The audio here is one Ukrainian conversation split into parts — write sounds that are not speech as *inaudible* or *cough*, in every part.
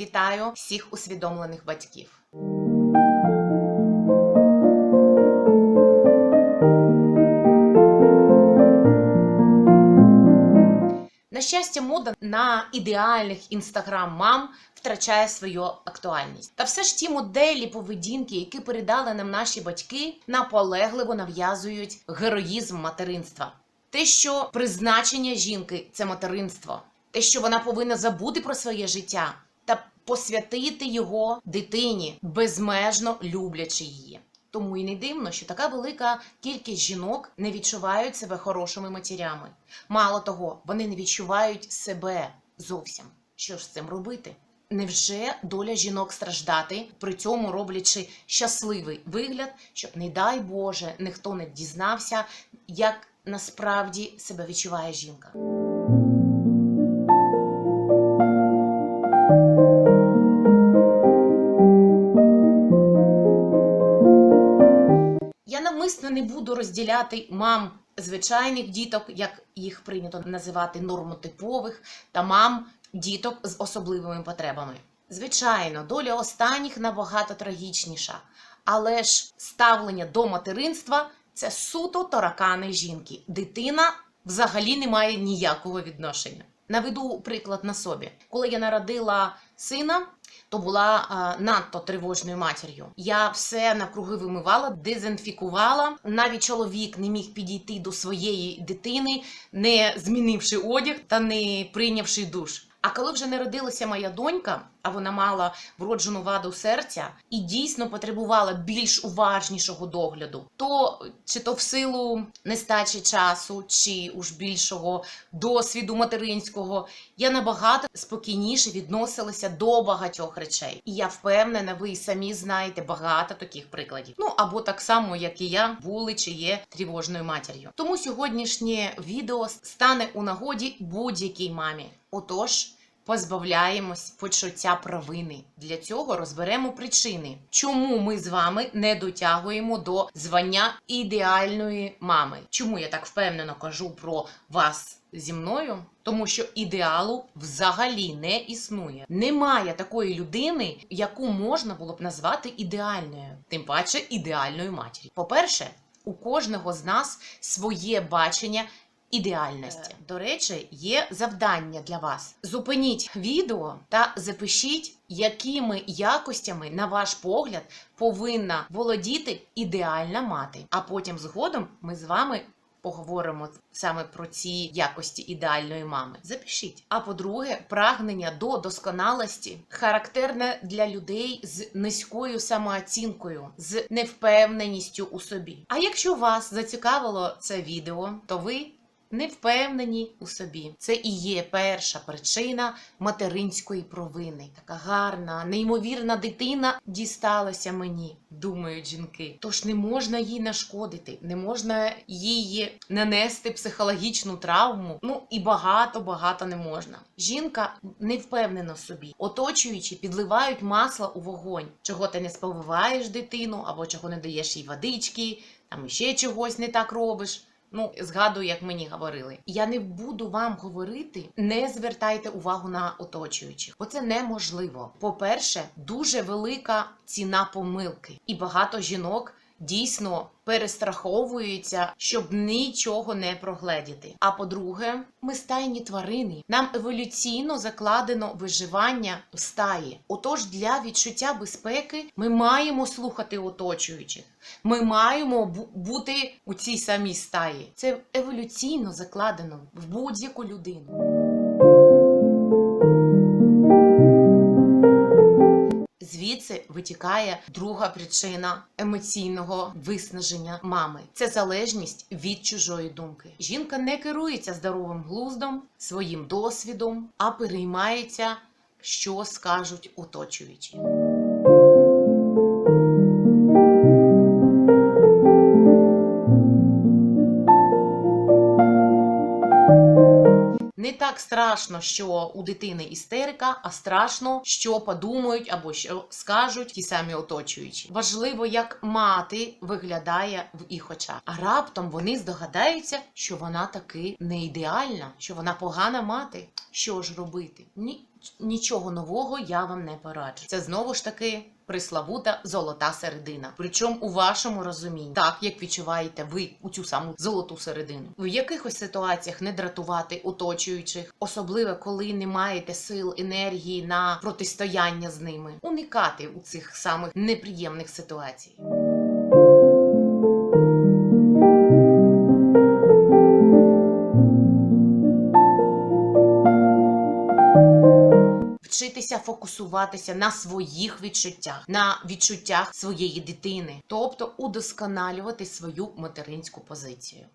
Вітаю всіх усвідомлених батьків. На щастя, мода на ідеальних інстаграм-мам втрачає свою актуальність. Та все ж ті моделі поведінки, які передали нам наші батьки, наполегливо нав'язують героїзм материнства. Те, що призначення жінки це материнство, те, що вона повинна забути про своє життя та посвятити його дитині, безмежно люблячи її. Тому і не дивно, що така велика кількість жінок не відчувають себе хорошими матерями. Мало того, вони не відчувають себе зовсім. Що ж з цим робити? Невже доля жінок страждати, при цьому роблячи щасливий вигляд, щоб, не дай Боже, ніхто не дізнався, як насправді себе відчуває жінка? Буду розділяти мам звичайних діток, як їх прийнято називати нормотипових, та мам діток з особливими потребами. Звичайно, доля останніх набагато трагічніша, але ж ставлення до материнства це суто таракани жінки. Дитина взагалі не має ніякого відношення. Наведу приклад на собі. Коли я народила сина, то була е, надто тривожною матір'ю. Я все навкруги вимивала, дезінфікувала. Навіть чоловік не міг підійти до своєї дитини, не змінивши одяг та не прийнявши душ. А коли вже народилася моя донька, а вона мала вроджену ваду серця і дійсно потребувала більш уважнішого догляду, то чи то в силу нестачі часу, чи уж більшого досвіду материнського, я набагато спокійніше відносилася до багатьох речей. І я впевнена, ви самі знаєте багато таких прикладів. Ну або так само, як і я, були чи є тривожною матір'ю. Тому сьогоднішнє відео стане у нагоді будь-якій мамі. Отож. Позбавляємось почуття провини. Для цього розберемо причини, чому ми з вами не дотягуємо до звання ідеальної мами. Чому я так впевнено кажу про вас зі мною? Тому що ідеалу взагалі не існує. Немає такої людини, яку можна було б назвати ідеальною, тим паче ідеальною матір'ю. По-перше, у кожного з нас своє бачення ідеальності. До речі, є завдання для вас. Зупиніть відео та запишіть, якими якостями, на ваш погляд, повинна володіти ідеальна мати. А потім згодом ми з вами. Поговоримо саме про ці якості ідеальної мами. Запишіть. А по-друге, прагнення до досконалості характерне для людей з низькою самооцінкою, з невпевненістю у собі. А якщо вас зацікавило це відео, то ви не впевнені у собі. Це і є перша причина материнської провини. Така гарна, неймовірна дитина дісталася мені, думають жінки. Тож не можна їй нашкодити, не можна їй нанести психологічну травму. Ну і багато, багато не можна. Жінка не впевнена в собі, оточуючи, підливають масло у вогонь, чого ти не сповиваєш дитину, або чого не даєш їй водички, там ще чогось не так робиш. Ну, згадую, як мені говорили. Я не буду вам говорити, не звертайте увагу на оточуючих, бо це неможливо. По-перше, дуже велика ціна помилки, і багато жінок дійсно перестраховуються, щоб нічого не прогледіти. А по-друге, ми стайні тварини. Нам еволюційно закладено виживання в стаї. Отож, для відчуття безпеки ми маємо слухати оточуючих. Ми маємо бути у цій самій стаї. Це еволюційно закладено в будь-яку людину. Звідси витікає друга причина емоційного виснаження мами. Це залежність від чужої думки. Жінка не керується здоровим глуздом, своїм досвідом, а переймається, що скажуть оточуючі. Не так страшно, що у дитини істерика, а страшно, що подумають або що скажуть ті самі оточуючі. Важливо, як мати виглядає в їх очах. А раптом вони здогадаються, що вона таки не ідеальна, що вона погана мати. Що ж робити? Ні, нічого нового я вам не пораджу. Це знову ж таки. Приславута золота середина. Причому у вашому розумінні, так як відчуваєте ви у цю саму золоту середину. В якихось ситуаціях не дратувати оточуючих, особливо коли не маєте сил, енергії на протистояння з ними, уникати у цих самих неприємних ситуацій. Вчитися фокусуватися на своїх відчуттях, на відчуттях своєї дитини, тобто удосконалювати свою материнську позицію.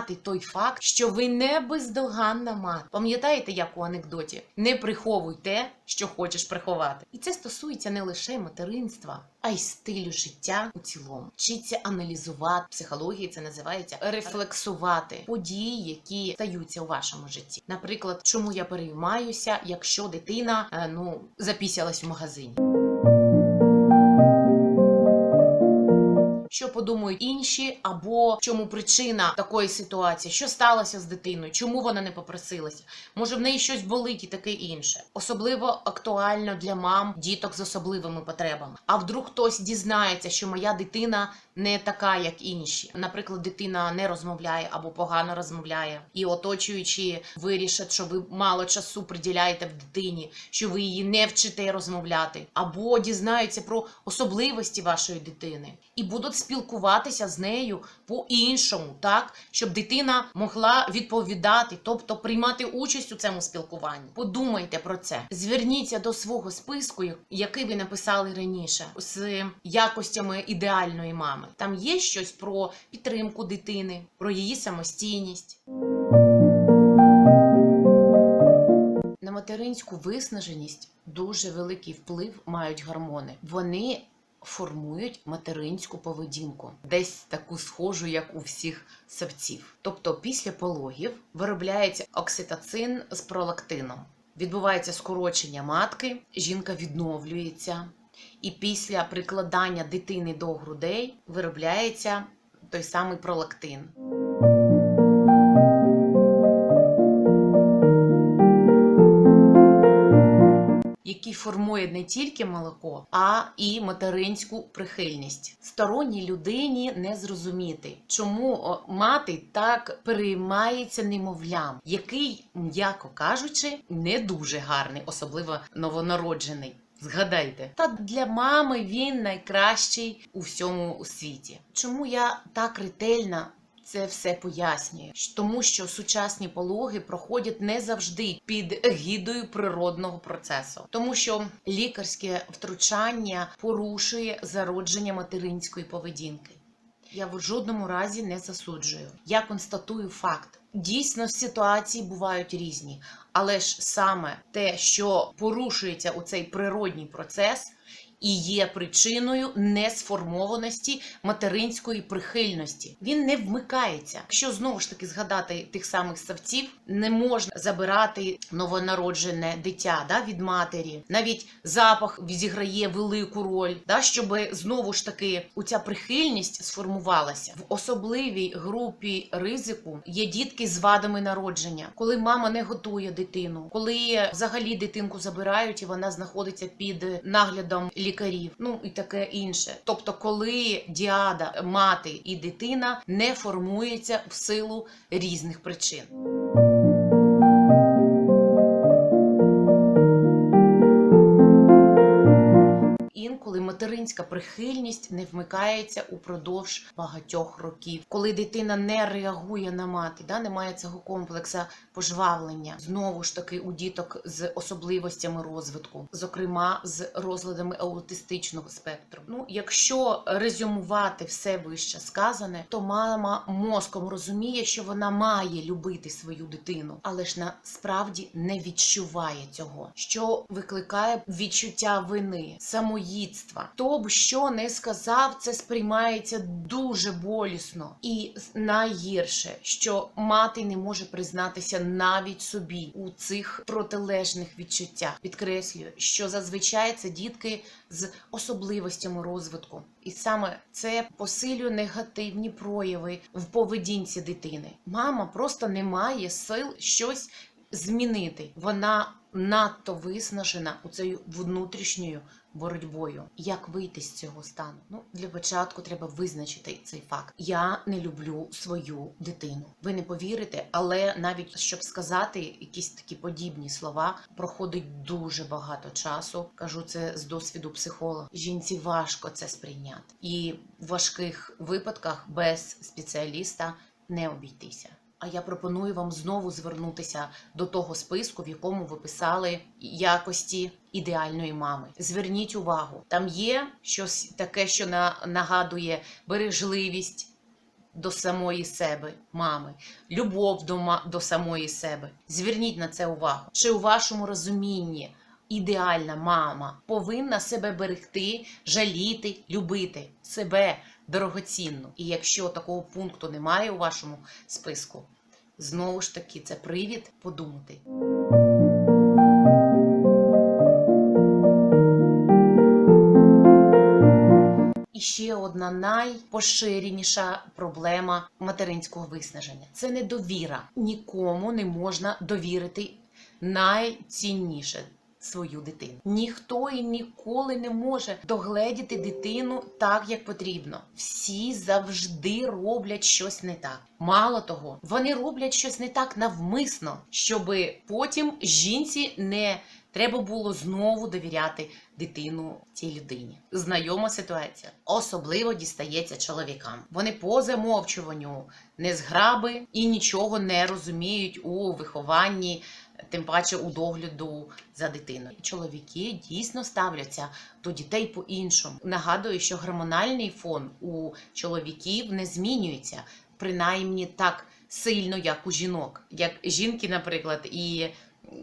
Прийняти той факт, що ви не бездоганна мати. Пам'ятаєте, як у анекдоті? Не приховуй те, що хочеш приховати. І це стосується не лише материнства, а й стилю життя у цілому. Вчиться аналізувати психології, це називається рефлексувати події, які стаються у вашому житті. Наприклад, чому я переймаюся, якщо дитина е, ну запісялась в магазині. Подумають інші, або в чому причина такої ситуації, що сталося з дитиною, чому вона не попросилася? Може, в неї щось болить і таке інше. Особливо актуально для мам, діток з особливими потребами. А вдруг хтось дізнається, що моя дитина не така, як інші. Наприклад, дитина не розмовляє або погано розмовляє, і оточуючі вирішать, що ви мало часу приділяєте в дитині, що ви її не вчите розмовляти, або дізнаються про особливості вашої дитини і будуть спілкуватися з нею по-іншому, так щоб дитина могла відповідати, тобто приймати участь у цьому спілкуванні. Подумайте про це. Зверніться до свого списку, який ви написали раніше, з якостями ідеальної мами. Там є щось про підтримку дитини, про її самостійність. На материнську виснаженість дуже великий вплив мають гормони. Вони формують материнську поведінку, десь таку схожу, як у всіх савців. Тобто, після пологів виробляється окситоцин з пролактином. Відбувається скорочення матки, жінка відновлюється, і після прикладання дитини до грудей виробляється той самий пролактин. Який формує не тільки молоко, а і материнську прихильність. Сторонній людині не зрозуміти, чому мати так переймається немовлям, який, м'яко кажучи, не дуже гарний, особливо новонароджений. Згадайте, та для мами він найкращий у всьому світі. Чому я так ретельно це все пояснює, тому що сучасні пологи проходять не завжди під егідою природного процесу, тому що лікарське втручання порушує зародження материнської поведінки. Я в жодному разі не засуджую. Я констатую факт. Дійсно, ситуації бувають різні, але ж саме те, що порушується у цей природній процес, і є причиною несформованості материнської прихильності. Він не вмикається. Якщо знову ж таки згадати тих самих савців, не можна забирати новонароджене дитя да, від матері. Навіть запах відіграє велику роль, да, щоб знову ж таки ця прихильність сформувалася. В особливій групі ризику є дітки з вадами народження, коли мама не готує дитину, коли взагалі дитинку забирають і вона знаходиться під наглядом лікарів, ну і таке інше. Тобто, коли діада, мати і дитина не формується в силу різних причин. Коли материнська прихильність не вмикається упродовж багатьох років, коли дитина не реагує на мати, да, немає цього комплекса пожвавлення. Знову ж таки, у діток з особливостями розвитку, зокрема з розладами аутистичного спектру. Ну, якщо резюмувати все вище сказане, то мама мозком розуміє, що вона має любити свою дитину, але ж насправді не відчуває цього, що викликає відчуття вини, самоїдства. Хто б що не сказав, це сприймається дуже болісно. І найгірше, що мати не може признатися навіть собі у цих протилежних відчуттях. Підкреслюю, що зазвичай це дітки з особливостями розвитку, і саме це посилює негативні прояви в поведінці дитини. Мама просто не має сил щось змінити. Вона надто виснажена у цією внутрішньою боротьбою. Як вийти з цього стану? Ну для початку треба визначити цей факт. Я не люблю свою дитину. Ви не повірите, але навіть щоб сказати якісь такі подібні слова, проходить дуже багато часу. Кажу це з досвіду психолога. Жінці важко це сприйняти, і в важких випадках без спеціаліста не обійтися. А я пропоную вам знову звернутися до того списку, в якому ви писали якості ідеальної мами. Зверніть увагу, там є щось таке, що на, нагадує бережливість до самої себе, мами, любов до, до самої себе. Зверніть на це увагу. Чи у вашому розумінні ідеальна мама повинна себе берегти, жаліти, любити себе дорогоцінно. І якщо такого пункту немає у вашому списку, знову ж таки це привід подумати. І ще одна найпоширеніша проблема материнського виснаження це недовіра. Нікому не можна довірити найцінніше свою дитину. Ніхто і ніколи не може догледіти дитину так, як потрібно. Всі завжди роблять щось не так. Мало того, вони роблять щось не так навмисно, щоби потім жінці не треба було знову довіряти дитину цій людині. Знайома ситуація. Особливо дістається чоловікам. Вони по замовчуванню незграби і нічого не розуміють у вихованні, тим паче у догляду за дитиною. Чоловіки дійсно ставляться до дітей по-іншому. Нагадую, що гормональний фон у чоловіків не змінюється, принаймні так сильно, як у жінок. Як жінки, наприклад, і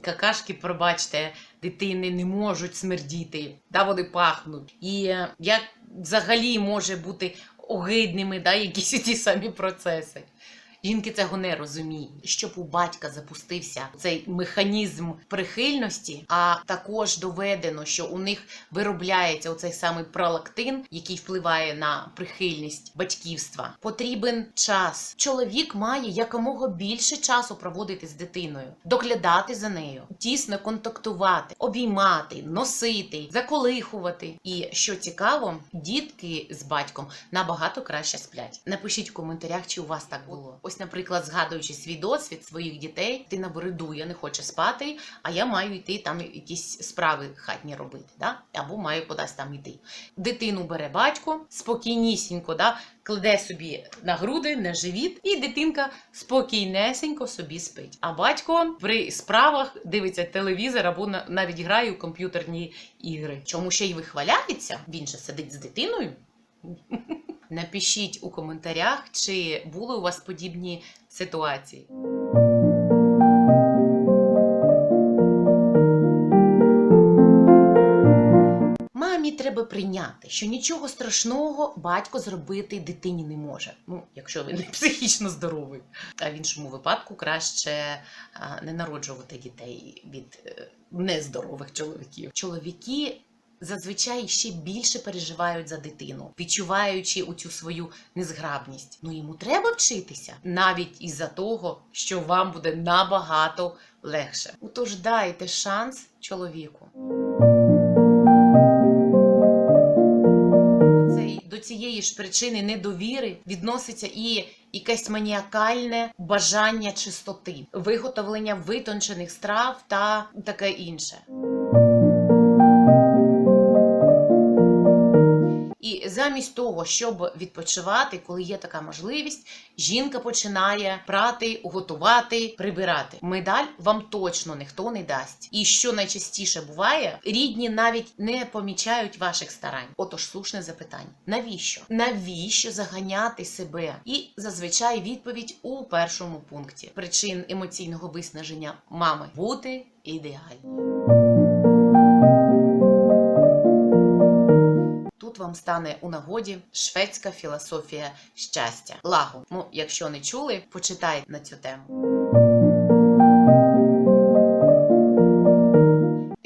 какашки, пробачте, дитини не можуть смердіти, да, вони пахнуть. І е, як взагалі може бути огидними да, якісь ті самі процеси. Жінки цього не розуміють. Щоб у батька запустився цей механізм прихильності, а також доведено, що у них виробляється оцей самий пролактин, який впливає на прихильність батьківства. Потрібен час. Чоловік має якомога більше часу проводити з дитиною, доглядати за нею, тісно контактувати, обіймати, носити, заколихувати. І що цікаво, дітки з батьком набагато краще сплять. Напишіть в коментарях, чи у вас так було. Ось, наприклад, згадуючи свій досвід своїх дітей, дитина виридує, не хоче спати, а я маю йти там якісь справи хатні робити, да? або маю кудись там йти. Дитину бере батько спокійнісінько, да? кладе собі на груди, на живіт, і дитинка спокійнесенько собі спить. А батько при справах дивиться телевізор або навіть грає у комп'ютерні ігри. Чому ще й вихваляється? Він же сидить з дитиною. *laughs* Напишіть у коментарях, чи були у вас подібні ситуації. Мамі треба прийняти, що нічого страшного батько зробити дитині не може. Ну, якщо він не *laughs* психічно здоровий. А в іншому випадку краще не народжувати дітей від е, нездорових чоловіків. Чоловіки зазвичай ще більше переживають за дитину, відчуваючи у цю свою незграбність. Ну йому треба вчитися навіть із-за того, що вам буде набагато легше. Отож дайте шанс чоловіку. До цієї ж причини недовіри відноситься і якесь маніакальне бажання чистоти, виготовлення витончених страв та таке інше. Замість того, щоб відпочивати, коли є така можливість, жінка починає прати, готувати, прибирати. Медаль вам точно ніхто не дасть. І що найчастіше буває, рідні навіть не помічають ваших старань. Отож, слушне запитання: навіщо? Навіщо заганяти себе? І зазвичай відповідь у першому пункті причин емоційного виснаження мами бути ідеальною. Тут вам стане у нагоді шведська філософія щастя. Лагу. Ну, якщо не чули, почитайте на цю тему.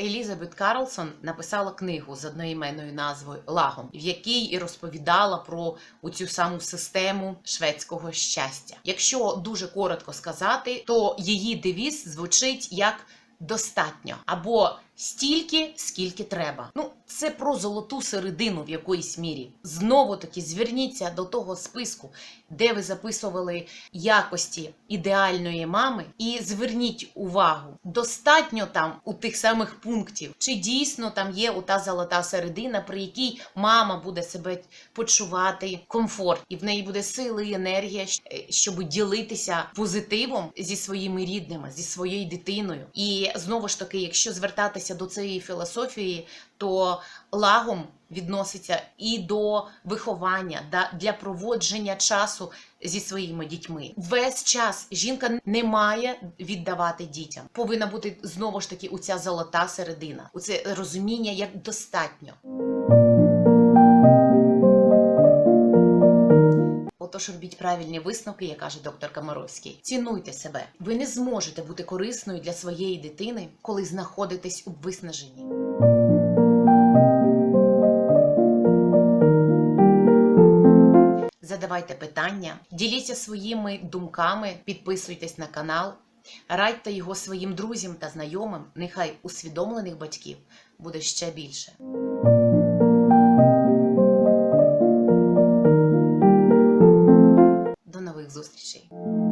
Елізабет Карлсон написала книгу з одноіменною назвою Лагом, в якій і розповідала про цю саму систему шведського щастя. Якщо дуже коротко сказати, то її девіз звучить як достатньо або стільки, скільки треба. Ну, це про золоту середину в якоїсь мірі. Знову таки зверніться до того списку, де ви записували якості ідеальної мами, і зверніть увагу, достатньо там у тих самих пунктів, чи дійсно там є ота золота середина, при якій мама буде себе почувати комфорт, і в неї буде сили і енергія, е, щоб ділитися позитивом зі своїми рідними, зі своєю дитиною. І знову ж таки, якщо звертатися до цієї філософії, то лагом відноситься і до виховання для проводження часу зі своїми дітьми. Весь час жінка не має віддавати дітям. Повинна бути знову ж таки у ця золота середина, у це розуміння як достатньо. Отож, робіть правильні висновки, як каже доктор Комаровський. Цінуйте себе. Ви не зможете бути корисною для своєї дитини, коли знаходитесь у виснаженні. Задавайте питання, діліться своїми думками, підписуйтесь на канал, радьте його своїм друзям та знайомим. Нехай усвідомлених батьків буде ще більше. Jesus te.